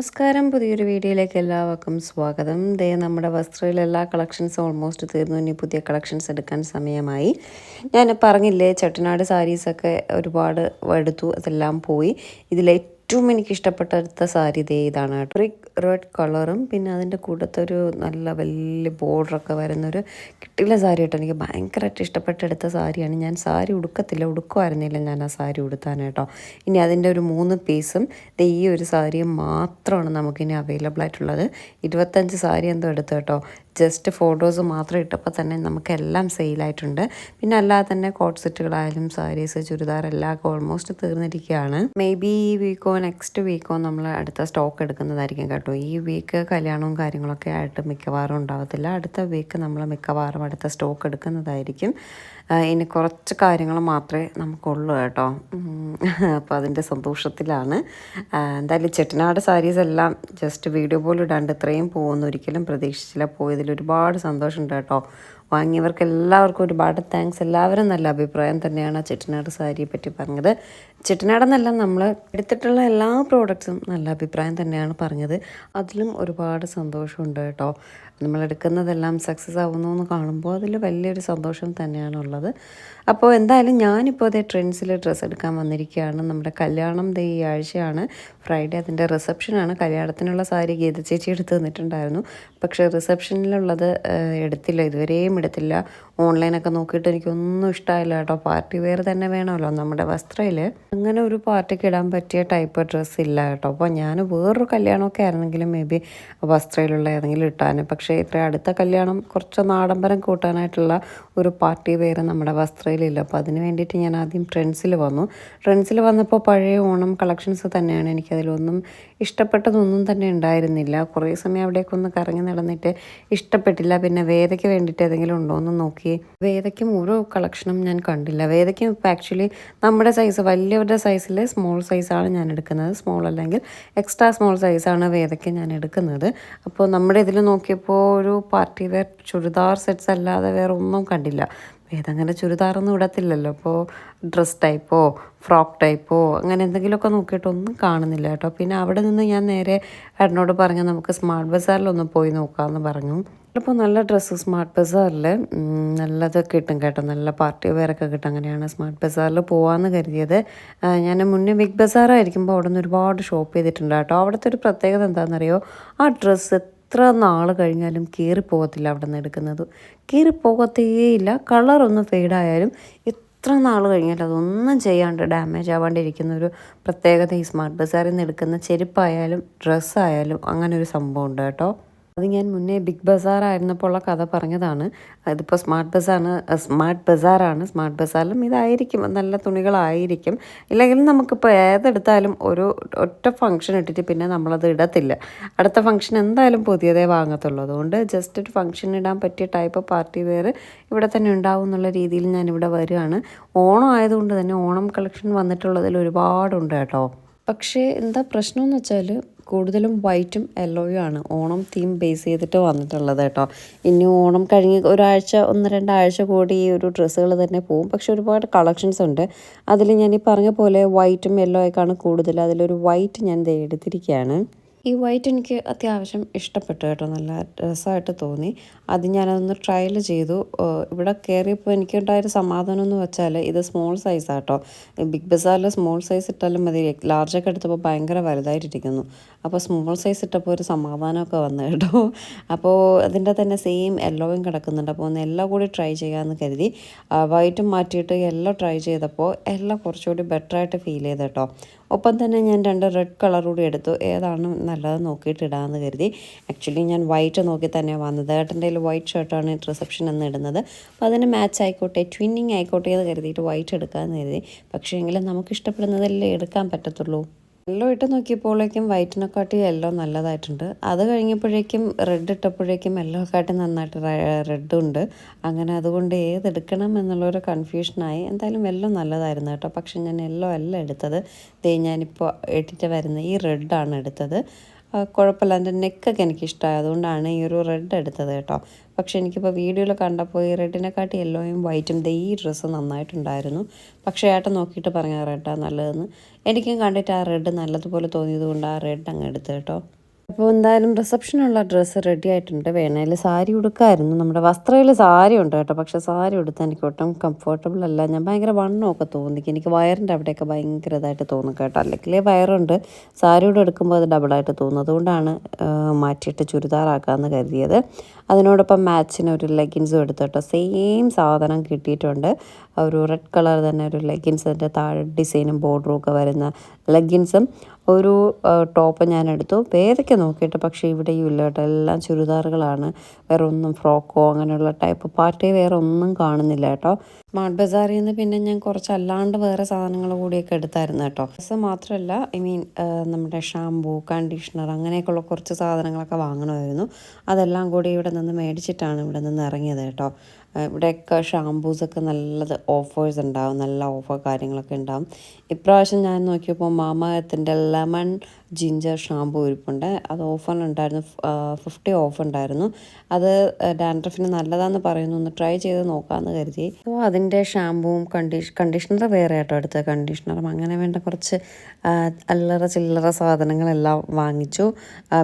നമസ്കാരം. പുതിയൊരു വീഡിയോയിലേക്ക് എല്ലാവർക്കും സ്വാഗതം. ദേ നമ്മുടെ വസ്ത്രയിൽ എല്ലാ കളക്ഷൻസും ഓൾമോസ്റ്റ് തീർന്നു. ഇനി പുതിയ കളക്ഷൻസ് എടുക്കാൻ സമയമായി. ഞാൻ പറഞ്ഞില്ലേ ചട്ടനാട് സാരീസൊക്കെ ഒരുപാട് എടുത്തു. അതെല്ലാം പോയി. ഇതിൽ ഏറ്റവും എനിക്ക് ഇഷ്ടപ്പെട്ട അടുത്ത സാരി ഇതേ ഇതാണ് ബ്രിക്ക് റെഡ് കളറും പിന്നെ അതിന്റെ കൂട്ടത്തൊരു നല്ല വലിയ ബോർഡറൊക്കെ വരുന്നൊരു കിട്ടില്ല സാരി കേട്ടോ. എനിക്ക് ഭയങ്കരമായിട്ട് ഇഷ്ടപ്പെട്ടെടുത്ത സാരിയാണ്. ഞാൻ സാരി ഉടുക്കത്തില്ല ഉടുക്കുമായിരുന്നില്ല ഞാൻ ആ സാരി ഉടുത്താനായിട്ടോ ഇനി അതിന്റെ ഒരു മൂന്ന് പീസും ഈ ഒരു സാരിയും മാത്രമാണ് നമുക്കിനി അവൈലബിൾ ആയിട്ടുള്ളത്. ഇരുപത്തഞ്ച് സാരി എന്തോ എടുത്തു കേട്ടോ. ജസ്റ്റ് ഫോട്ടോസ് മാത്രം ഇട്ടപ്പോൾ തന്നെ നമുക്കെല്ലാം സെയിലായിട്ടുണ്ട് പിന്നെ അല്ലാതെ തന്നെ കോട്ട് സെറ്റുകളായാലും സാരീസ് ചുരിദാർ എല്ലാം ഓൾമോസ്റ്റ് തീർന്നിരിക്കുകയാണ്. മേ ബി ഈ വീക്കോ നെക്സ്റ്റ് വീക്കോ നമ്മൾ അടുത്ത സ്റ്റോക്ക് എടുക്കുന്നതായിരിക്കും കേട്ടോ. ഈ വീക്ക് കല്യാണവും കാര്യങ്ങളൊക്കെ ആയിട്ട് മിക്കവാറും ഉണ്ടാവത്തില്ല. അടുത്ത വീക്ക് നമ്മൾ മിക്കവാറും അടുത്ത സ്റ്റോക്ക് എടുക്കുന്നതായിരിക്കും. ഇനി കുറച്ച് കാര്യങ്ങൾ മാത്രമേ നമുക്കുള്ളൂ കേട്ടോ. അപ്പോൾ അതിന്റെ സന്തോഷത്തിലാണ്. എന്തായാലും ചെട്ടിനാട് സാരീസ് എല്ലാം ജസ്റ്റ് വീഡിയോ പോലും ഇടാണ്ട് ഇത്രയും പോകുന്നു. ഒരിക്കലും പ്രതീക്ഷിച്ചില്ല. പോയതിൽ ഒരുപാട് സന്തോഷമുണ്ട് കേട്ടോ. വാങ്ങിയവർക്ക് എല്ലാവർക്കും ഒരുപാട് താങ്ക്സ് എല്ലാവരും നല്ല അഭിപ്രായം തന്നെയാണ് ആ ചെട്ടിനാട് സാരിയെ പറ്റി പറഞ്ഞത്. ചെട്ടിനാടെന്നല്ല നമ്മൾ എടുത്തിട്ടുള്ള എല്ലാ പ്രോഡക്റ്റ്സും നല്ല അഭിപ്രായം തന്നെയാണ് പറഞ്ഞത്. അതിലും ഒരുപാട് സന്തോഷമുണ്ട് കേട്ടോ. നമ്മൾ എടുക്കുന്നതെല്ലാം സക്സസ് ആവുന്നു എന്ന് കാണുമ്പോൾ അതിൽ വലിയൊരു സന്തോഷം തന്നെയാണുള്ളത്. അപ്പോൾ എന്തായാലും ഞാനിപ്പോൾ അതേ ട്രെൻഡ്സിൽ ഡ്രസ്സ് എടുക്കാൻ വന്നിരിക്കുകയാണ്. നമ്മുടെ കല്യാണം ദേ ഈ ആഴ്ചയാണ്. ഫ്രൈഡേ അതിന്റെ റിസപ്ഷനാണ് കല്യാണത്തിനുള്ള സാരി ഗീത ചേച്ചി എടുത്ത് തന്നിട്ടുണ്ടായിരുന്നു. പക്ഷേ റിസപ്ഷനിലുള്ളത് എടുത്തില്ല. ഇതുവരെയും എടുത്തില്ല ഓൺലൈനൊക്കെ നോക്കിയിട്ട് എനിക്കൊന്നും ഇഷ്ടമായില്ല കേട്ടോ. പാർട്ടി വെയർ തന്നെ വേണമല്ലോ. നമ്മുടെ വസ്ത്രയിൽ അങ്ങനെ ഒരു പാർട്ടിക്ക് ഇടാൻ പറ്റിയ ടൈപ്പ് ഡ്രസ്സ് ഇല്ല കേട്ടോ. അപ്പോൾ ഞാൻ വേറൊരു കല്യാണമൊക്കെ ആയിരുന്നെങ്കിലും മേ ബി വസ്ത്രയിലുള്ള ഏതെങ്കിലും ഇട്ടാൻ പക്ഷേ ഇത്ര അടുത്ത കല്യാണം കുറച്ച് നാടമ്പരം കൂട്ടാനായിട്ടുള്ള ഒരു പാർട്ടി വെയർ നമ്മുടെ വസ്ത്രയിലില്ല. അപ്പോൾ അതിന് വേണ്ടിയിട്ട് ഞാൻ ആദ്യം ട്രെൻഡ്സിൽ വന്നു. ട്രെൻഡ്സിൽ വന്നപ്പോൾ പഴയ ഓണം കളക്ഷൻസ് തന്നെയാണ് എനിക്കതിലൊന്നും ഇഷ്ടപ്പെട്ടതൊന്നും തന്നെ ഉണ്ടായിരുന്നില്ല. കുറേ സമയം അവിടേക്കൊന്ന് കറങ്ങി നടന്നിട്ട് ഇഷ്ടപ്പെട്ടില്ല. പിന്നെ വേദയ്ക്ക് വേണ്ടിയിട്ട് ഏതെങ്കിലും ഉണ്ടോ എന്ന് നോക്കി. വേദയ്ക്കും ഒരു കളക്ഷനും ഞാൻ കണ്ടില്ല. വേദയ്ക്കും ഇപ്പോൾ ആക്ച്വലി നമ്മുടെ സൈസ് വലിയവരുടെ സൈസിൽ സ്മോൾ സൈസാണ് ഞാൻ എടുക്കുന്നത്. സ്മോൾ അല്ലെങ്കിൽ എക്സ്ട്രാ സ്മോൾ സൈസാണ് വേദയ്ക്ക് ഞാൻ എടുക്കുന്നത്. അപ്പോൾ നമ്മുടെ ഇതിൽ നോക്കിയപ്പോൾ ഒരു പാർട്ടി വെയർ ചുരിദാർ സെറ്റ്സ് അല്ലാതെ വേറെ ഒന്നും കണ്ടില്ല. വേദങ്ങനെ ചുരിദാറൊന്നും ഇടത്തില്ലല്ലോ. അപ്പോൾ ഡ്രസ് ടൈപ്പോ ഫ്രോക്ക് ടൈപ്പോ അങ്ങനെ എന്തെങ്കിലുമൊക്കെ നോക്കിയിട്ട് ഒന്നും കാണുന്നില്ല കേട്ടോ. പിന്നെ അവിടെ നിന്ന് ഞാൻ നേരെ ഏട്ടനോട് പറഞ്ഞു നമുക്ക് സ്മാർട്ട് ബസാറിലൊന്ന് പോയി നോക്കാമെന്ന് പറഞ്ഞു. ഇപ്പോൾ നല്ല ഡ്രസ്സ് സ്മാർട്ട് ബസാറിൽ നല്ലത് കിട്ടും കേട്ടോ. നല്ല പാർട്ടി വെയറൊക്കെ കിട്ടും. അങ്ങനെയാണ് സ്മാർട്ട് ബസാറിൽ പോകാമെന്ന് കരുതിയത്. ഞാൻ മുന്നേ ബിഗ് ബസാറായിരിക്കുമ്പോൾ അവിടെ നിന്ന് ഒരുപാട് ഷോപ്പ് ചെയ്തിട്ടുണ്ട് കേട്ടോ. അവിടുത്തെ ഒരു പ്രത്യേകത എന്താണെന്നറിയോ? ആ ഡ്രസ്സ് എത്ര നാൾ കഴിഞ്ഞാലും കീറിപ്പോകത്തില്ല അവിടെ നിന്ന് എടുക്കുന്നത്. കീറിപ്പോകത്തേയില്ല കളറൊന്ന് ഫെയ്ഡായാലും എത്ര നാൾ കഴിഞ്ഞാലും അതൊന്നും ചെയ്യാണ്ട് ഡാമേജ് ആവാണ്ടിരിക്കുന്ന ഒരു പ്രത്യേകത ഈ സ്മാർട്ട് ബസാറിൽ നിന്ന് എടുക്കുന്ന ചെരുപ്പായാലും ഡ്രസ്സായാലും അങ്ങനെ ഒരു സംഭവം ഉണ്ട് കേട്ടോ. അത് ഞാൻ മുന്നേ ബിഗ് ബസാർ ആയിരുന്നപ്പോൾ ഉള്ള കഥ പറഞ്ഞതാണ്. അതിപ്പോൾ സ്മാർട്ട് ബസാറാണ് സ്മാർട്ട് ബസാറാണ് സ്മാർട്ട് ബസാറിലും ഇതായിരിക്കും. നല്ല തുണികളായിരിക്കും. ഇല്ലെങ്കിൽ നമുക്കിപ്പോൾ ഏതെടുത്താലും ഒരു ഒറ്റ ഫംഗ്ഷൻ ഇട്ടിട്ട് പിന്നെ നമ്മളത് ഇടത്തില്ല. അടുത്ത ഫംഗ്ഷൻ എന്തായാലും പുതിയതേ വാങ്ങത്തുള്ളൂ. അതുകൊണ്ട് ജസ്റ്റ് ഒരു ഫംഗ്ഷൻ ഇടാൻ പറ്റിയ ടൈപ്പ് പാർട്ടി വെയർ ഇവിടെ തന്നെ ഉണ്ടാവും എന്നുള്ള രീതിയിൽ ഞാനിവിടെ വരികയാണ്. ഓണം ആയതുകൊണ്ട് തന്നെ ഓണം കളക്ഷൻ വന്നിട്ടുള്ളതിൽ ഒരുപാടുണ്ട് കേട്ടോ. പക്ഷേ എന്താ പ്രശ്നം എന്ന് വെച്ചാൽ കൂടുതലും വൈറ്റും യെല്ലോയും ആണ്. ഓണം തീം ബേസ് ചെയ്തിട്ട് വന്നിട്ടുള്ളത് കേട്ടോ. ഇനി ഓണം കഴിഞ്ഞ് ഒരാഴ്ച ഒന്ന് രണ്ടാഴ്ച കൂടി ഈ ഒരു ഡ്രസ്സുകൾ തന്നെ പോവും. പക്ഷെ ഒരുപാട് കളക്ഷൻസ് ഉണ്ട്. അതിൽ ഞാൻ ഈ പറഞ്ഞ പോലെ വൈറ്റും യെല്ലോ ഒക്കെയാണ് കൂടുതൽ അതിലൊരു വൈറ്റ് ഞാൻ എടുത്തിരിക്കുകയാണ് ഈ വൈറ്റ് എനിക്ക് അത്യാവശ്യം ഇഷ്ടപ്പെട്ടു കേട്ടോ. നല്ല രസമായിട്ട് തോന്നി. അത് ഞാനതൊന്ന് ട്രയൽ ചെയ്തു. ഇവിടെ കയറിയപ്പോൾ എനിക്കുണ്ടായൊരു സമാധാനം എന്ന് വെച്ചാൽ ഇത് സ്മോൾ സൈസ് ആട്ടോ ബിഗ് ബസാറിൽ സ്മോൾ സൈസ് ഇട്ടാലും മതി. ലാർജൊക്കെ എടുത്തപ്പോൾ ഭയങ്കര വലുതായിട്ടിരിക്കുന്നു. അപ്പോൾ സ്മോൾ സൈസ് ഇട്ടപ്പോൾ ഒരു സമാധാനമൊക്കെ വന്നു കേട്ടോ. അപ്പോൾ അതിന്റെ തന്നെ സെയിം യെല്ലോയും കിടക്കുന്നുണ്ട്. അപ്പോൾ ഒന്ന് എല്ലാം കൂടി ട്രൈ ചെയ്യാമെന്ന് കരുതി. വൈറ്റും മാറ്റിയിട്ട് എല്ലാം ട്രൈ ചെയ്തപ്പോൾ എല്ലാം കുറച്ചുകൂടി ബെറ്ററായിട്ട് ഫീൽ ചെയ്ത് കേട്ടോ. ഒപ്പം തന്നെ ഞാൻ രണ്ട് റെഡ് കളർ കൂടി എടുത്തു. ഏതാണ് നല്ലത് നോക്കിയിട്ട് ഇടാമെന്ന് കരുതി. ആക്ച്വലി ഞാൻ വൈറ്റ് നോക്കി തന്നെ വന്നത്. ഏട്ടന്റെ കയ്യിൽ വൈറ്റ് ഷർട്ടാണ് റിസപ്ഷൻ എന്ന് ഇടുന്നത്. അപ്പോൾ അതിന് മാച്ച് ആയിക്കോട്ടെ ട്വിന്നിങ് ആയിക്കോട്ടെ എന്ന് കരുതിയിട്ട് വൈറ്റ് എടുക്കാമെന്ന് കരുതി. പക്ഷേ എങ്കിലും നമുക്ക് ഇഷ്ടപ്പെടുന്നതല്ലേ എടുക്കാൻ പറ്റത്തുള്ളൂ. യെല്ലോ ഇട്ട് നോക്കിയപ്പോഴേക്കും വൈറ്റിനെക്കാട്ടി യെല്ലോ നല്ലതായിട്ടുണ്ട്. അത് കഴിഞ്ഞപ്പോഴേക്കും റെഡ് ഇട്ടപ്പോഴേക്കും യെല്ലോ കാട്ടി നന്നായിട്ട് റെഡ് ഉണ്ട്. അങ്ങനെ അതുകൊണ്ട് ഏതെടുക്കണം എന്നുള്ളൊരു കൺഫ്യൂഷനായി എന്തായാലും യെല്ലോ നല്ലതായിരുന്നു കേട്ടോ. പക്ഷെ ഞാൻ യെല്ലോ അല്ല എടുത്തത്. ദേ ഞാനിപ്പോൾ ഇട്ടിട്ട് വരുന്ന ഈ റെഡാണ് എടുത്തത്. കുഴപ്പമില്ല. എന്റെ നെക്കൊക്കെ എനിക്ക് ഇഷ്ടമായി അതുകൊണ്ടാണ് ഈ ഒരു റെഡ് എടുത്തത് കേട്ടോ. പക്ഷെ എനിക്കിപ്പോൾ വീഡിയോയിൽ കണ്ടപ്പോൾ ഈ റെഡിനെക്കാട്ടി യെല്ലോയും വൈറ്റും ദേ ഈ ഡ്രസ്സ് നന്നായിട്ടുണ്ടായിരുന്നു. പക്ഷേ ഏട്ടൻ നോക്കിയിട്ട് പറഞ്ഞ റെഡാണ് നല്ലതെന്ന്. എനിക്കും കണ്ടിട്ട് ആ റെഡ് നല്ലതുപോലെ തോന്നിയത് കൊണ്ട് ആ റെഡ് അങ്ങ് എടുത്ത് കേട്ടോ. അപ്പോൾ എന്തായാലും റിസപ്ഷനുള്ള ഡ്രസ്സ് റെഡി ആയിട്ടുണ്ട്. വേണേൽ സാരി ഉടുക്കായിരുന്നു. നമ്മുടെ വസ്ത്രയിൽ സാരി ഉണ്ട് കേട്ടോ. പക്ഷേ സാരി ഉടുത്താൽ എനിക്ക് ഒട്ടും കംഫർട്ടബിൾ അല്ല. ഞാൻ ഭയങ്കര വണ്ണമൊക്കെ തോന്നി എനിക്ക് വയറിന്റെ അവിടെയൊക്കെ ഭയങ്കര ഇതായിട്ട് തോന്നും കേട്ടോ. അല്ലെങ്കിൽ വയറുണ്ട്. സാരിയോട് എടുക്കുമ്പോൾ അത് ഡബിളായിട്ട് തോന്നും. അതുകൊണ്ടാണ് മാറ്റിയിട്ട് ചുരിദാറാക്കാമെന്ന് കരുതിയത്. അതിനോടൊപ്പം മാച്ചിന് ഒരു ലെഗിൻസും എടുത്തു സെയിം സാധനം കിട്ടിയിട്ടുണ്ട്. ഒരു റെഡ് കളർ തന്നെ ഒരു ലെഗിൻസ് ലെഗിൻസിന്റെ താഴെ ഡിസൈനും ബോർഡറും ഒക്കെ വരുന്ന ലെഗിൻസും ഒരു ടോപ്പ് ഞാൻ എടുത്തു പേരൊക്കെ നോക്കിയിട്ട് പക്ഷേ ഇവിടെയും ഇല്ല കേട്ടോ എല്ലാം ചുരിദാറുകളാണ്. വേറെ ഒന്നും ഫ്രോക്കോ അങ്ങനെയുള്ള ടൈപ്പ് പാർട്ടി വേറെ ഒന്നും കാണുന്നില്ല കേട്ടോ. സ്മാർട്ട് ബസാറിൽ നിന്ന് പിന്നെ ഞാൻ കുറച്ച് അല്ലാണ്ട് വേറെ സാധനങ്ങൾ കൂടിയൊക്കെ എടുത്തായിരുന്നു കേട്ടോ. ഡ്രസ്സ് മാത്രമല്ല ഐ മീൻ നമ്മുടെ ഷാംപൂ കണ്ടീഷണർ അങ്ങനെയൊക്കെയുള്ള കുറച്ച് സാധനങ്ങളൊക്കെ വാങ്ങണമായിരുന്നു. അതെല്ലാം കൂടി ഇവിടെ നിന്ന് മേടിച്ചിട്ടാണ് ഇവിടെ നിന്ന് ഇറങ്ങിയത് കേട്ടോ. ഇവിടെയൊക്കെ ഷാംപൂസൊക്കെ നല്ലത് ഓഫേഴ്സ് ഉണ്ടാവും നല്ല ഓഫർ കാര്യങ്ങളൊക്കെ ഉണ്ടാവും. ഇപ്രാവശ്യം ഞാൻ നോക്കിയപ്പോൾ മാമത്തിന്റെ ലെമൺ ജിഞ്ചർ ഷാമ്പൂ ഇരിപ്പുണ്ട് അത് ഓഫറിലുണ്ടായിരുന്നു. ഫിഫ്റ്റി ഓഫ് ഉണ്ടായിരുന്നു അത് ഡാൻഡ്രഫിന് നല്ലതാന്ന് പറയുന്നു. ഒന്ന് ട്രൈ ചെയ്ത് നോക്കാമെന്ന് കരുതി. അപ്പോൾ അതിന്റെ ഷാമ്പൂവും കണ്ടീഷ് കണ്ടീഷണർ വേറെ ആയിട്ടോ എടുത്തത് കണ്ടീഷണറും അങ്ങനെ വേണ്ട കുറച്ച് അല്ലറ ചില്ലറ സാധനങ്ങളെല്ലാം വാങ്ങിച്ചു.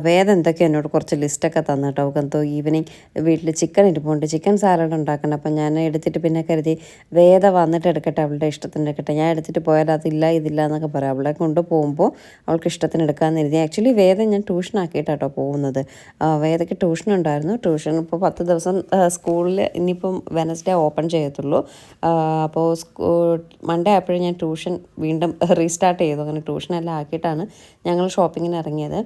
വേദം എന്തൊക്കെ എന്നോട് കുറച്ച് ലിസ്റ്റൊക്കെ തന്നു കേട്ടോ എന്തോ ഈവനിങ് വീട്ടിൽ ചിക്കൻ ഇരിപ്പുണ്ട്. ചിക്കൻ സാലഡ് ഉണ്ടാക്കണം. അപ്പം ഞാൻ എടുത്തിട്ട് പിന്നെ കരുതി വേദ വന്നിട്ട് എടുക്കട്ടെ. അവളുടെ ഇഷ്ടത്തിന് എടുക്കട്ടെ ഞാൻ എടുത്തിട്ട് പോയാൽ അതില്ല ഇതില്ല എന്നൊക്കെ പറയാം. അവളെ കൊണ്ട് പോകുമ്പോൾ അവൾക്ക് ഇഷ്ടത്തിന് എടുക്കാമെന്ന് കരുതി. ആക്ച്വലി വേദ ഞാൻ ട്യൂഷൻ ആക്കിയിട്ടാട്ടോ പോകുന്നത്. വേദയ്ക്ക് ട്യൂഷൻ ഉണ്ടായിരുന്നു. ട്യൂഷൻ ഇപ്പോൾ പത്ത് ദിവസം സ്കൂളിൽ ഇനിയിപ്പം വെനസ്ഡേ ഓപ്പൺ ചെയ്യത്തുള്ളൂ. അപ്പോൾ മൺഡേ ആയപ്പോഴും ഞാൻ ട്യൂഷൻ വീണ്ടും റീസ്റ്റാർട്ട് ചെയ്തു. അങ്ങനെ ട്യൂഷനെല്ലാം ആക്കിയിട്ടാണ് ഞങ്ങൾ ഷോപ്പിങ്ങിന് ഇറങ്ങിയത്.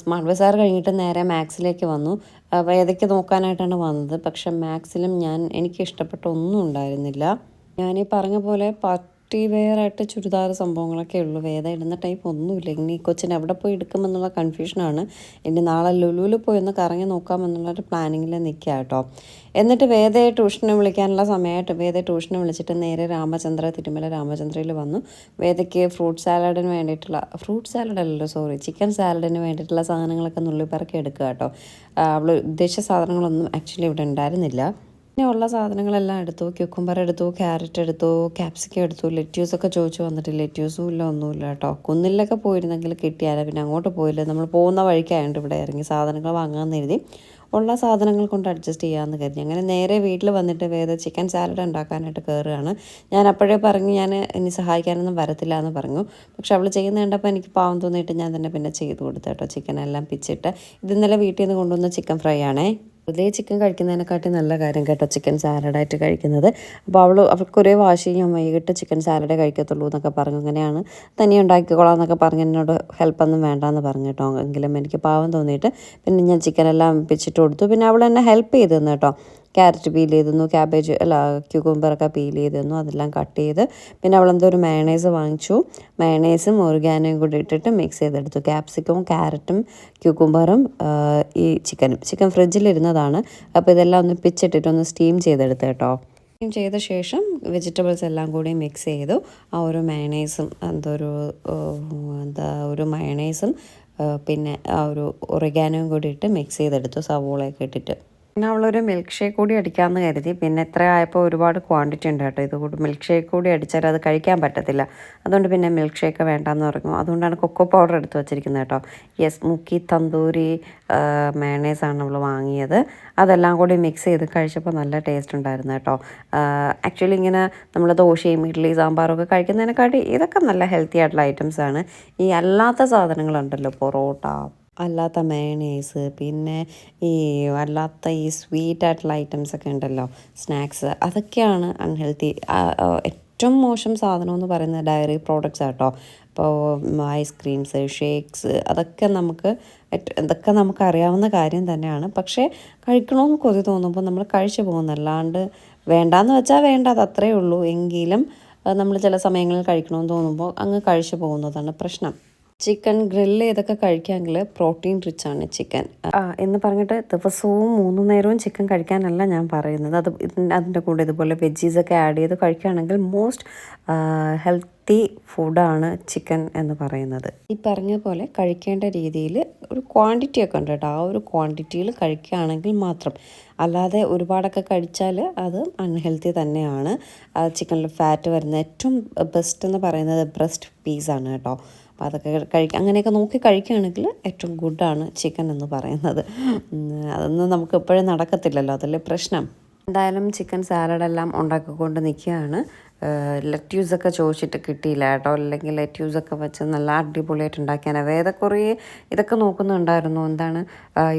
സ്മാർട്ട് ബസാർ കഴിഞ്ഞിട്ട് നേരെ മാത്സിലേക്ക് വന്നു. വേദയ്ക്ക് നോക്കാനായിട്ടാണ് വന്നത്. പക്ഷെ മാത്സിലും ഞാൻ എനിക്ക് ഇഷ്ടപ്പെട്ട ഒന്നും ഉണ്ടായിരുന്നില്ല. ഞാൻ ഈ പറഞ്ഞ പോലെ പാർട്ടി വെയർ ആയിട്ട് ചുരിദാർ സംഭവങ്ങളൊക്കെ ഉള്ളൂ. വേദ ഇടുന്ന ടൈപ്പ് ഒന്നുമില്ല. ഇനി കൊച്ചിനെ എവിടെ പോയി എടുക്കുമെന്നുള്ള കൺഫ്യൂഷനാണ് ഇനി നാളെ ലുലുവിൽ പോയി ഒന്ന് കറങ്ങി നോക്കാമെന്നുള്ളൊരു പ്ലാനിങ്ങിൽ നിൽക്കുക കേട്ടോ എന്നിട്ട് വേദയെ ട്യൂഷന് വിളിക്കാനുള്ള സമയമായിട്ട് വേദയെ ട്യൂഷന് വിളിച്ചിട്ട് നേരെ രാമചന്ദ്ര തിരുമല രാമചന്ദ്രയിൽ വന്നു. വേദയ്ക്ക് ഫ്രൂട്ട് സാലഡിന് വേണ്ടിയിട്ടുള്ള ഫ്രൂട്ട് സാലഡ് അല്ലല്ലോ സോറി ചിക്കൻ സാലഡിന് വേണ്ടിയിട്ടുള്ള സാധനങ്ങളൊക്കെ നുള്ളിപ്പറക്കി എടുക്കുക കേട്ടോ അവൾ ഉദ്ദേശിച്ച സാധനങ്ങളൊന്നും ആക്ച്വലി ഇവിടെ ഉണ്ടായിരുന്നില്ല. പിന്നെ ഉള്ള സാധനങ്ങളെല്ലാം എടുത്തു. ക്യൂക്കുംബർ എടുത്തു ക്യാരറ്റ് എടുത്തു ക്യാപ്സിക്കം എടുത്തു. ലെറ്റ്യൂസ് ഒക്കെ ചോദിച്ചു വന്നിട്ട് ലെറ്റ്യൂസും ഇല്ല ഒന്നുമില്ല കേട്ടോ കുന്നിലൊക്കെ പോയിരുന്നെങ്കിൽ കിട്ടിയാലേ പിന്നെ അങ്ങോട്ട് പോയില്ല. നമ്മൾ പോകുന്ന വഴിക്കായതുകൊണ്ട് ഇവിടെ ഇറങ്ങി സാധനങ്ങൾ വാങ്ങാമെന്ന് എഴുതി ഉള്ള സാധനങ്ങൾ കൊണ്ട് അഡ്ജസ്റ്റ് ചെയ്യാമെന്ന് കരുതി. അങ്ങനെ നേരെ വീട്ടിൽ വന്നിട്ട് വേറെ ചിക്കൻ സാലഡ് ഉണ്ടാക്കാനായിട്ട് കയറുകയാണ് ഞാൻ അപ്പോഴേ പറഞ്ഞു ഞാൻ ഇനി സഹായിക്കാനൊന്നും വരത്തില്ല എന്ന് പറഞ്ഞു. പക്ഷെ അവൾ ചെയ്യുന്ന കണ്ടപ്പോൾ എനിക്ക് പാവം തോന്നിയിട്ട് ഞാൻ തന്നെ പിന്നെ ചെയ്ത് കൊടുത്തു കേട്ടോ ചിക്കൻ എല്ലാം പിച്ചിട്ട്. ഇത് ഇന്നലെ വീട്ടിൽ നിന്ന് കൊണ്ടുവന്ന ചിക്കൻ ഫ്രൈ ആണേ. വെറുതെ ചിക്കൻ കഴിക്കുന്നതിനെക്കാട്ടി നല്ല കാര്യം കേട്ടോ ചിക്കൻ സാലഡായിട്ട് കഴിക്കുന്നത്. അപ്പോൾ അവൾ അവൾക്കൊരേ വാശി ഞാൻ വൈകിട്ട് ചിക്കൻ സാലഡേ കഴിക്കത്തുള്ളൂ എന്നൊക്കെ പറഞ്ഞു. അങ്ങനെയാണ് തന്നെ ഉണ്ടാക്കിക്കോളാം എന്നൊക്കെ പറഞ്ഞ് എന്നോട് ഹെൽപ്പൊന്നും വേണ്ടാന്ന് പറഞ്ഞു കേട്ടോ. എങ്കിലും എനിക്ക് പാവം തോന്നിയിട്ട് പിന്നെ ഞാൻ ചിക്കനെല്ലാം വെച്ചിട്ട് കൊടുത്തു. പിന്നെ അവൾ എന്നെ ഹെൽപ്പ് ചെയ്തു കേട്ടോ. ക്യാരറ്റ് പീൽ ചെയ്തിരുന്നു ക്യാബേജ് അല്ല ക്യൂക്കുംബറൊക്കെ പീൽ ചെയ്തിരുന്നു അതെല്ലാം കട്ട് ചെയ്ത്. പിന്നെ അവളെന്തോ ഒരു മയണൈസ് വാങ്ങിച്ചു. മയണൈസും ഒറിഗാനോയും കൂടി ഇട്ടിട്ട് മിക്സ് ചെയ്തെടുത്തു. ക്യാപ്സിക്കവും ക്യാരറ്റും ക്യൂക്കുംബറും ഈ ചിക്കനും ചിക്കൻ ഫ്രിഡ്ജിലിരുന്നതാണ് അപ്പോൾ ഇതെല്ലാം ഒന്ന് പിച്ചിട്ടിട്ട് ഒന്ന് സ്റ്റീം ചെയ്തെടുത്ത് കേട്ടോ. സ്റ്റീം ചെയ്ത ശേഷം വെജിറ്റബിൾസ് എല്ലാം കൂടി മിക്സ് ചെയ്തു. ആ ഒരു മയണൈസും എന്തോ ഒരു എന്താ ഒരു മയണൈസും പിന്നെ ആ ഒരു ഒറിഗാനോയും കൂടി ഇട്ട് മിക്സ് ചെയ്തെടുത്തു. സവോളയൊക്കെ ഇട്ടിട്ട്. പിന്നെ അവളൊരു മിൽക്ക് ഷേക്ക് കൂടി അടിക്കാമെന്ന് കരുതി. പിന്നെ എത്ര ആയപ്പോൾ ഒരുപാട് ക്വാണ്ടിറ്റി ഉണ്ട് കേട്ടോ. ഇത് കൂടി മിൽക്ക് ഷേക്ക് കൂടി അടിച്ചാൽ അത് കഴിക്കാൻ പറ്റത്തില്ല. അതുകൊണ്ട് പിന്നെ മിൽക്ക് ഷേക്ക് വേണ്ടാന്ന് പറഞ്ഞു. അതുകൊണ്ടാണ് കൊക്കോ പൗഡർ എടുത്ത് വെച്ചിരിക്കുന്നത് കേട്ടോ. യെസ് മുക്കി തന്തൂരി മേണേസാണ് അവൾ വാങ്ങിയത്. അതെല്ലാം കൂടി മിക്സ് ചെയ്ത് കഴിച്ചപ്പോൾ നല്ല ടേസ്റ്റ് ഉണ്ടായിരുന്നു കേട്ടോ. ആക്ച്വലി ഇങ്ങനെ നമ്മൾ ദോശയും ഇഡ്ഡലി സാമ്പാറും ഒക്കെ കഴിക്കുന്നതിനെക്കാട്ടി ഇതൊക്കെ നല്ല ഹെൽത്തി ആയിട്ടുള്ള ഐറ്റംസ് ആണ്. ഈ അല്ലാത്ത സാധനങ്ങളുണ്ടല്ലോ പൊറോട്ട അല്ലാത്ത മയണൈസ് പിന്നെ ഈ അല്ലാത്ത ഈ സ്വീറ്റ് ആയിട്ടുള്ള ഐറ്റംസ് ഒക്കെ ഉണ്ടല്ലോ സ്നാക്സ് അതൊക്കെയാണ് അൺഹെൽത്തി ഏറ്റവും മോശം സാധനം എന്ന് പറയുന്നത് ഡയറി പ്രോഡക്റ്റ്സ് ആട്ടോ. ഇപ്പോൾ ഐസ്ക്രീംസ് ഷേക്സ് അതൊക്കെ നമുക്ക് ഇതൊക്കെ നമുക്ക് അറിയാവുന്ന കാര്യം തന്നെയാണ്. പക്ഷേ കഴിക്കണമെന്ന് കൊതി തോന്നുമ്പോൾ നമ്മൾ കഴിച്ചു പോകുന്നല്ലാണ്ട് വേണ്ടാന്ന് വെച്ചാൽ വേണ്ട അത് അത്രയേ ഉള്ളൂ. എങ്കിലും നമ്മൾ ചില സമയങ്ങളിൽ കഴിക്കണമെന്ന് തോന്നുമ്പോൾ അങ്ങ് കഴിച്ചു പോകുന്നതാണ് പ്രശ്നം. ചിക്കൻ ഗ്രില്ല് ചെയ്തൊക്കെ കഴിക്കാമെങ്കിൽ പ്രോട്ടീൻ റിച്ച് ആണ് ചിക്കൻ എന്ന് പറഞ്ഞിട്ട് ദിവസവും മൂന്ന് നേരവും ചിക്കൻ കഴിക്കാനല്ല ഞാൻ പറയുന്നത്. അത് അതിന്റെ കൂടെ ഇതുപോലെ വെജീസൊക്കെ ആഡ് ചെയ്ത് കഴിക്കുകയാണെങ്കിൽ മോസ്റ്റ് ഹെൽത്തി ഫുഡാണ് ചിക്കൻ എന്ന് പറയുന്നത്. ഈ പറഞ്ഞ പോലെ കഴിക്കേണ്ട രീതിയിൽ ഒരു ക്വാണ്ടിറ്റി ഒക്കെ ഉണ്ട് കേട്ടോ. ആ ഒരു ക്വാണ്ടിറ്റിയിൽ കഴിക്കുകയാണെങ്കിൽ മാത്രം. അല്ലാതെ ഒരുപാടൊക്കെ കഴിച്ചാൽ അത് അൺഹെൽത്തി തന്നെയാണ്. ചിക്കനിൽ ഫാറ്റ് വരുന്ന ഏറ്റവും ബെസ്റ്റ് എന്ന് പറയുന്നത് ബ്രസ്റ്റ് പീസാണ് കേട്ടോ. അപ്പോൾ അതൊക്കെ കഴിക്കുക അങ്ങനെയൊക്കെ നോക്കി കഴിക്കുകയാണെങ്കിൽ ഏറ്റവും ഗുഡാണ് ചിക്കൻ എന്ന് പറയുന്നത്. അതൊന്നും നമുക്ക് എപ്പോഴും നടക്കത്തില്ലല്ലോ അതല്ലേ പ്രശ്നം? എന്തായാലും ചിക്കൻ സാലഡെല്ലാം ഉണ്ടാക്കിക്കൊണ്ട് നിൽക്കുകയാണ്. ലെറ്റ്യൂസൊക്കെ ചോദിച്ചിട്ട് കിട്ടിയില്ല കേട്ടോ. അല്ലെങ്കിൽ ലെറ്റ്യൂസൊക്കെ വെച്ച് നല്ല അടിപൊളിയായിട്ട് ഉണ്ടാക്കിയാണ് വേറെ കുറേ ഇതൊക്കെ നോക്കുന്നുണ്ടായിരുന്നു. എന്താണ്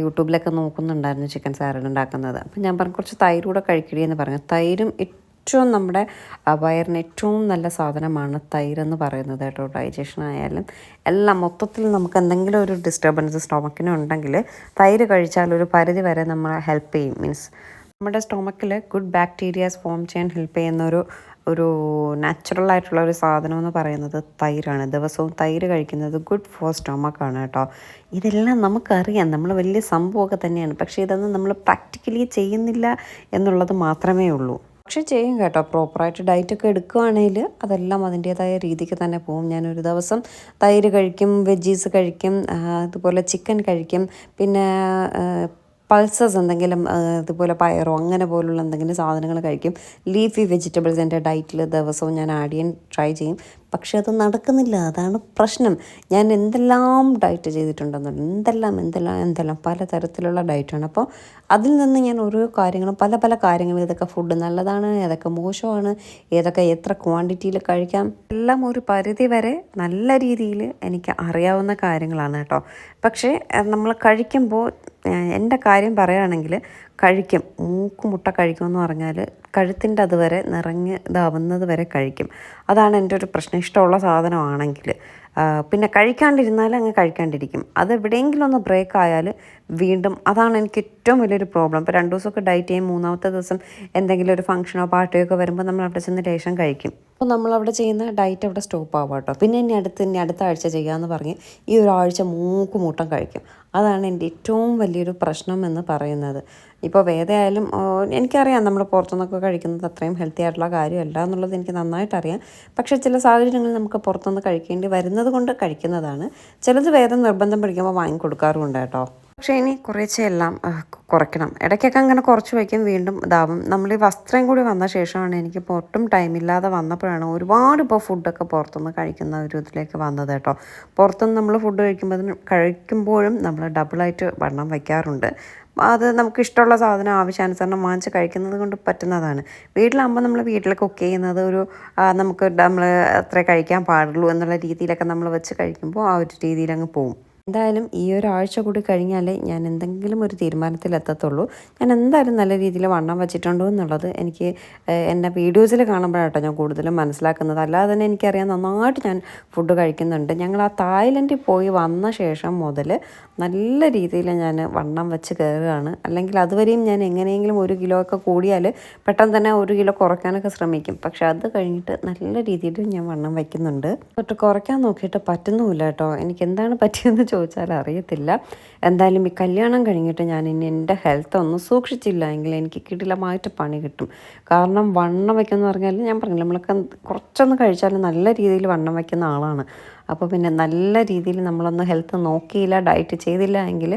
യൂട്യൂബിലൊക്കെ നോക്കുന്നുണ്ടായിരുന്നു ചിക്കൻ സാലഡ് ഉണ്ടാക്കുന്നത്. അപ്പം ഞാൻ പറഞ്ഞു കുറച്ച് തൈരൂടെ കൂടെ കഴിക്കടി എന്ന് പറഞ്ഞു. തൈരും ഏറ്റവും നമ്മുടെ വയറിന് ഏറ്റവും നല്ല സാധനമാണ് തൈരെന്ന് പറയുന്നത് കേട്ടോ ഡൈജഷൻ ആയാലും. എല്ലാം മൊത്തത്തിൽ നമുക്ക് എന്തെങ്കിലും ഒരു ഡിസ്റ്റർബൻസ് സ്റ്റൊമക്കിന് ഉണ്ടെങ്കിൽ തൈര് കഴിച്ചാൽ ഒരു പരിധി വരെ നമ്മളെ ഹെൽപ്പ് ചെയ്യും. മീൻസ് നമ്മുടെ സ്റ്റൊമക്കിൽ ഗുഡ് ബാക്ടീരിയാസ് ഫോം ചെയ്യാൻ ഹെൽപ്പ് ചെയ്യുന്ന ഒരു ഒരു നാച്ചുറൽ ആയിട്ടുള്ള ഒരു സാധനം എന്ന് പറയുന്നത് തൈരാണ്. ദിവസവും തൈര് കഴിക്കുന്നത് ഗുഡ് ഫോർ സ്റ്റൊമക്കാണ് കേട്ടോ. ഇതെല്ലാം നമുക്കറിയാം. നമ്മൾ വലിയ സംഭവമൊക്കെ തന്നെയാണ്. പക്ഷേ ഇതൊന്നും നമ്മൾ പ്രാക്ടിക്കലി ചെയ്യുന്നില്ല എന്നുള്ളത് മാത്രമേ ഉള്ളൂ. പക്ഷെ ചെയ്യും കേട്ടോ. പ്രോപ്പറായിട്ട് ഡയറ്റ് ഒക്കെ എടുക്കുകയാണെങ്കിൽ അതെല്ലാം അതിന്റേതായ രീതിക്ക് തന്നെ പോകും ഞാനൊരു ദിവസം തൈര് കഴിക്കും വെജീസ് കഴിക്കും അതുപോലെ ചിക്കൻ കഴിക്കും പിന്നെ പൾസസ് എന്തെങ്കിലും ഇതുപോലെ പയറോ അങ്ങനെ പോലുള്ള എന്തെങ്കിലും സാധനങ്ങൾ കഴിക്കും. ലീഫി വെജിറ്റബിൾസ് എന്റെ ഡയറ്റിൽ ദിവസവും ഞാൻ ആഡ് ചെയ്യാൻ ട്രൈ ചെയ്യും. പക്ഷെ അത് നടക്കുന്നില്ല. അതാണ് പ്രശ്നം. ഞാൻ എന്തെല്ലാം ഡയറ്റ് ചെയ്തിട്ടുണ്ടെന്നുണ്ട്. എന്തെല്ലാം എന്തെല്ലാം എന്തെല്ലാം പലതരത്തിലുള്ള ഡയറ്റാണ്. അപ്പോൾ അതിൽ നിന്ന് ഞാൻ ഓരോ കാര്യങ്ങളും പല പല കാര്യങ്ങളും ഇതൊക്കെ ഫുഡ് നല്ലതാണ് ഏതൊക്കെ മോശമാണ് ഏതൊക്കെ എത്ര ക്വാണ്ടിറ്റിയിൽ കഴിക്കാം എല്ലാം ഒരു പരിധി വരെ നല്ല രീതിയിൽ എനിക്ക് അറിയാവുന്ന കാര്യങ്ങളാണ് കേട്ടോ. പക്ഷേ നമ്മൾ കഴിക്കുമ്പോൾ എന്റെ കാര്യം പറയുകയാണെങ്കിൽ കഴിക്കും. മൂക്ക് മുട്ട കഴിക്കുമെന്ന് പറഞ്ഞാൽ കഴുത്തിന്റെ അതുവരെ നിറഞ്ഞ് ഇതാവുന്നത് വരെ കഴിക്കും. അതാണ് എന്റെ ഒരു പ്രശ്നം. ഇഷ്ടമുള്ള സാധനമാണെങ്കിൽ. പിന്നെ കഴിക്കാണ്ടിരുന്നാൽ അങ്ങ് കഴിക്കാണ്ടിരിക്കും. അത് എവിടെയെങ്കിലും ഒന്ന് ബ്രേക്ക് ആയാൽ വീണ്ടും അതാണ് എനിക്ക് ഏറ്റവും വലിയൊരു പ്രോബ്ലം ഇപ്പോൾ രണ്ട് ദിവസമൊക്കെ ഡയറ്റ് ചെയ്യും മൂന്നാമത്തെ ദിവസം എന്തെങ്കിലും ഒരു ഫംഗ്ഷനോ പാർട്ടിയോ ഒക്കെ വരുമ്പോൾ നമ്മൾ അവിടെ ചെന്ന് ലേശം കഴിക്കും. അപ്പോൾ നമ്മൾ അവിടെ ചെയ്യുന്ന ഡയറ്റ് അവിടെ സ്റ്റോപ്പ് ആവാം കേട്ടോ. പിന്നെ ഇനി അടുത്ത് ഇനി അടുത്ത ആഴ്ച ചെയ്യാമെന്ന് പറഞ്ഞ് ഈ ഒരാഴ്ച മൂക്കുമൂട്ടം കഴിക്കും. അതാണ് എന്റെ ഏറ്റവും വലിയൊരു പ്രശ്നം എന്ന് പറയുന്നത്. ഇപ്പോൾ വേദയായാലും എനിക്കറിയാം നമ്മൾ പുറത്തുനിന്നൊക്കെ കഴിക്കുന്നത് അത്രയും ഹെൽത്തി ആയിട്ടുള്ള കാര്യമല്ല എന്നുള്ളത് എനിക്ക് നന്നായിട്ട് അറിയാം പക്ഷേ ചില സാഹചര്യങ്ങളിൽ നമുക്ക് പുറത്തുനിന്ന് കഴിക്കേണ്ടി വരുന്നത് കൊണ്ട് കഴിക്കുന്നതാണ്. ചിലത് വേദം നിർബന്ധം പിടിക്കുമ്പോൾ വാങ്ങിക്കൊടുക്കാറുമുണ്ട് കേട്ടോ. പക്ഷേ ഇനി കുറേശ്ശെ എല്ലാം ആ, കുറയ്ക്കണം. ഇടയ്ക്കൊക്കെ അങ്ങനെ കുറച്ച് വയ്ക്കും വീണ്ടും ഇതാവും. നമ്മൾ ഈ വസ്ത്രം കൂടി വന്ന ശേഷമാണ് എനിക്കിപ്പോൾ ഒട്ടും ടൈമില്ലാതെ വന്നപ്പോഴാണ് ഒരുപാട് ഇപ്പോൾ ഫുഡൊക്കെ പുറത്തുനിന്ന് കഴിക്കുന്ന ഒരു ഇതിലേക്ക് വന്നത് കേട്ടോ. പുറത്തുനിന്ന് നമ്മൾ ഫുഡ് കഴിക്കുമ്പോൾ കഴിക്കുമ്പോഴും നമ്മൾ ഡബിളായിട്ട് വണ്ണം വയ്ക്കാറുണ്ട്. അത് നമുക്ക് ഇഷ്ടമുള്ള സാധനം ആവശ്യാനുസരണം വാങ്ങിച്ച് കഴിക്കുന്നത് കൊണ്ട് പറ്റുന്നതാണ്. വീട്ടിലാകുമ്പോൾ നമ്മൾ വീട്ടിൽ കുക്ക് ചെയ്യുന്നത് ഒരു നമുക്ക് നമ്മൾ അത്രേ കഴിക്കാൻ പാടുള്ളൂ എന്നുള്ള രീതിയിലൊക്കെ നമ്മൾ വെച്ച് കഴിക്കുമ്പോൾ ആ ഒരു രീതിയിലങ്ങ് പോകും എന്തായാലും ഈ ഒരാഴ്ച കൂടി കഴിഞ്ഞാലേ ഞാൻ എന്തെങ്കിലും ഒരു തീരുമാനത്തിൽ എത്തത്തുള്ളൂ. ഞാൻ എന്തായാലും നല്ല രീതിയിൽ വണ്ണം വച്ചിട്ടുണ്ടോ എന്നുള്ളത് എനിക്ക് എന്റെ വീഡിയോസിൽ കാണുമ്പോഴാട്ടോ ഞാൻ കൂടുതലും മനസ്സിലാക്കുന്നത്. അല്ലാതെ തന്നെ എനിക്കറിയാം നന്നായിട്ട് ഞാൻ ഫുഡ് കഴിക്കുന്നുണ്ട്. ഞങ്ങൾ ആ തായ്ലൻഡിൽ പോയി വന്ന ശേഷം മുതൽ നല്ല രീതിയിൽ ഞാൻ വണ്ണം വെച്ച് കയറുകയാണ്. അല്ലെങ്കിൽ അതുവരെയും ഞാൻ എങ്ങനെയെങ്കിലും ഒരു കിലോ ഒക്കെ കൂടിയാൽ പെട്ടെന്ന് തന്നെ ഒരു കിലോ കുറയ്ക്കാനൊക്കെ ശ്രമിക്കും. പക്ഷെ അത് കഴിഞ്ഞിട്ട് നല്ല രീതിയിൽ ഞാൻ വണ്ണം വയ്ക്കുന്നുണ്ട് തൊട്ട് കുറയ്ക്കാൻ നോക്കിയിട്ട് പറ്റുന്നുമില്ല കേട്ടോ. എനിക്ക് എന്താണ് പറ്റിയെന്ന് ചോദിച്ചാൽ അറിയത്തില്ല. എന്തായാലും ഈ കല്യാണം കഴിഞ്ഞിട്ട് ഞാൻ ഇനി എന്റെ ഹെൽത്ത് ഒന്നും സൂക്ഷിച്ചില്ല എങ്കിൽ എനിക്ക് കിടിലമായിട്ട് പണി കിട്ടും. കാരണം വണ്ണം വയ്ക്കുമെന്ന് പറഞ്ഞാൽ ഞാൻ പറഞ്ഞില്ല നമ്മളൊക്കെ കുറച്ചൊന്ന് കഴിച്ചാൽ നല്ല രീതിയിൽ വണ്ണം വയ്ക്കുന്ന ആളാണ്. അപ്പോൾ പിന്നെ നല്ല രീതിയിൽ നമ്മളൊന്ന് ഹെൽത്ത് നോക്കിയില്ല ഡയറ്റ് ചെയ്തില്ല എങ്കിൽ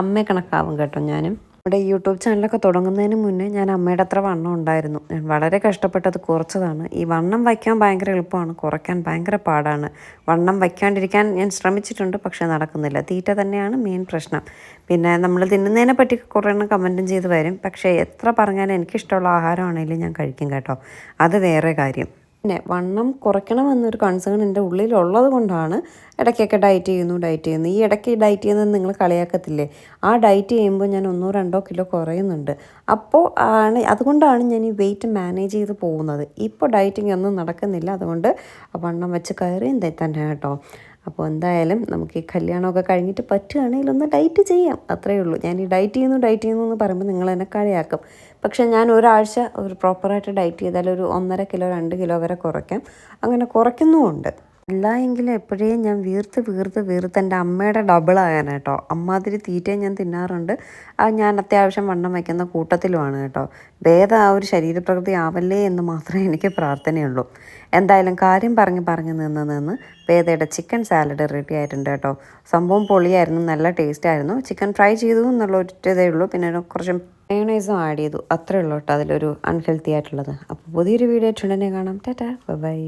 അമ്മയെ കണക്കാവും കേട്ടോ ഞാനും. നമ്മുടെ യൂട്യൂബ് ചാനലൊക്കെ തുടങ്ങുന്നതിന് മുന്നേ ഞാൻ അമ്മയുടെ അത്ര വണ്ണം ഉണ്ടായിരുന്നു. ഞാൻ വളരെ കഷ്ടപ്പെട്ടത് കുറച്ചതാണ്. ഈ വണ്ണം വയ്ക്കാൻ ഭയങ്കര എളുപ്പമാണ് കുറയ്ക്കാൻ ഭയങ്കര പാടാണ്. വണ്ണം വയ്ക്കാണ്ടിരിക്കാൻ ഞാൻ ശ്രമിച്ചിട്ടുണ്ട് പക്ഷേ നടക്കുന്നില്ല. തീറ്റ തന്നെയാണ് മെയിൻ പ്രശ്നം. പിന്നെ നമ്മൾ തിന്നുന്നതിനെ പറ്റി കുറേ എണ്ണം കമന്റും ചെയ്ത് വരും. പക്ഷേ എത്ര പറഞ്ഞാലും എനിക്കിഷ്ടമുള്ള ആഹാരമാണെങ്കിലും ഞാൻ കഴിക്കും കേട്ടോ. അത് വേറെ കാര്യം. പിന്നെ വണ്ണം കുറയ്ക്കണം എന്നൊരു കൺസേൺ എന്റെ ഉള്ളിലുള്ളത് കൊണ്ടാണ് ഇടയ്ക്കൊക്കെ ഡയറ്റ് ചെയ്യുന്നു ഡയറ്റ് ചെയ്യുന്നു. ഈ ഇടയ്ക്ക് ഡയറ്റ് ചെയ്യുന്നത് നിങ്ങൾ കളിയാക്കത്തില്ലേ? ആ ഡയറ്റ് ചെയ്യുമ്പോൾ ഞാൻ ഒന്നോ രണ്ടോ കിലോ കുറയുന്നുണ്ട്. അപ്പോൾ ആണ് അതുകൊണ്ടാണ് ഞാൻ ഈ വെയിറ്റ് മാനേജ് ചെയ്ത് പോകുന്നത്. ഇപ്പോൾ ഡയറ്റിംഗ് ഒന്നും നടക്കുന്നില്ല. അതുകൊണ്ട് വണ്ണം വെച്ച് കയറിയും തന്നെ കേട്ടോ. അപ്പോൾ എന്തായാലും നമുക്ക് ഈ കല്യാണമൊക്കെ കഴിഞ്ഞിട്ട് പറ്റുകയാണെങ്കിൽ ഒന്ന് ഡയറ്റ് ചെയ്യാം. അത്രയേ ഉള്ളൂ. ഞാൻ ഈ ഡയറ്റ് ചെയ്യുന്നു ഡയറ്റ് ചെയ്യുന്നു എന്ന് പറയുമ്പോൾ നിങ്ങൾ എന്നെ കളിയാക്കും. പക്ഷേ ഞാൻ ഒരാഴ്ച ഒരു പ്രോപ്പറായിട്ട് ഡയറ്റ് ചെയ്താൽ ഒരു ഒന്നര കിലോ രണ്ട് കിലോ വരെ കുറയ്ക്കാം. അങ്ങനെ കുറയ്ക്കുന്നുമുണ്ട്. അല്ല എങ്കിൽ എപ്പോഴേ ഞാൻ വീർത്ത് വീർത്ത് വീർത്ത് എന്റെ അമ്മയുടെ ഡബിൾ കേട്ടോ. അമ്മാതിരി തീറ്റയും ഞാൻ തിന്നാറുണ്ട്. അത് ഞാൻ അത്യാവശ്യം വണ്ണം വയ്ക്കുന്ന കൂട്ടത്തിലുമാണ് കേട്ടോ. ഭേദം ആ ഒരു ശരീരപ്രകൃതി ആവല്ലേ എന്ന് മാത്രമേ എനിക്ക് പ്രാർത്ഥനയുള്ളൂ. എന്തായാലും കാര്യം പറഞ്ഞ് പറഞ്ഞ് നിന്ന് നിന്ന് വേദയുടെ ചിക്കൻ സാലഡ് റെഡി ആയിട്ടുണ്ട് കേട്ടോ. സംഭവം പൊളിയായിരുന്നു നല്ല ടേസ്റ്റ് ആയിരുന്നു. ചിക്കൻ ഫ്രൈ ചെയ്തു എന്നുള്ള ഒറ്റതേ ഉള്ളൂ. പിന്നെ കുറച്ച് മയോണൈസും ആഡ് ചെയ്തു. അത്രേ ഉള്ളൂ കേട്ടോ അതിലൊരു അൺഹെൽത്തി ആയിട്ടുള്ളത്. അപ്പോൾ പുതിയൊരു വീഡിയോ ആയിട്ടുണ്ടെങ്കിൽ കാണാം. ടാറ്റാ. ബൈ